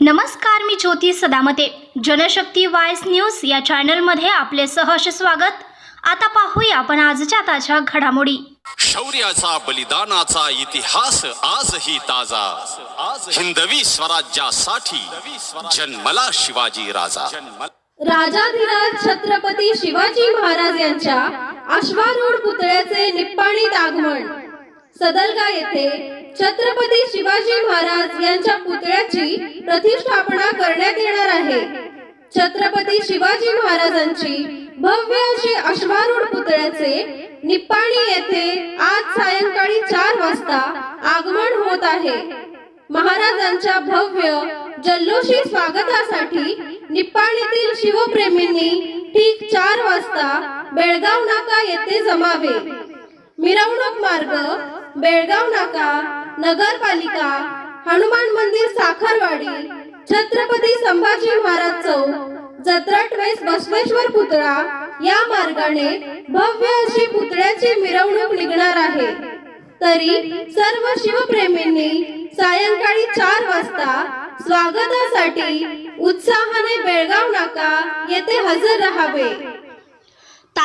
नमस्कार मी ज्योती सदामते. जनशक्ती वायस न्यूज या चॅनलमध्ये आपले सहर्ष स्वागत. आता पाहूया आपण आजच्या ताज्या घडामोडी. शौर्याचा बलिदानाचा इतिहास आजही ताजा. हिंदवी स्वराज्यासाठी जन्मला शिवाजी राजा. राजाधिराज छत्रपती शिवाजी महाराज यांच्या अश्वारूढ पुतळ्याचे निप्पाणीत आगमन सदलगा येथे छत्रपती शिवाजी महाराज यांच्या पुतळ्याची प्रतिष्ठापना करण्यात येणार आहे. छत्रपती शिवाजी महाराजांची भव्य अशी अश्वारूढ पुतळ्याचे निप्पाणी येथे आज सायंकाळी चार वाजता आगमन होत आहे. महाराजांच्या भव्य जल्लोषी स्वागतासाठी निप्पाणीतील शिवप्रेमींनी ठीक चार वाजता बेळगाव नाका येथे जमावे. मिरवणूक मार्ग बेळगाव नाका नगरपालिका हनुमान मंदिर साखरवाडी छत्रपती संभाजी महाराज चौक जत्राटवेस बसवेश्वर पुतळा या मार्गाने भव्य अशी पुतळ्याची मिरवणूक निघणार आहे. तरी सर्व शिवप्रेमींनी सायंकाळी चार वाजता स्वागतासाठी उत्साहाने बेळगाव नाका येथे हजर राहावे.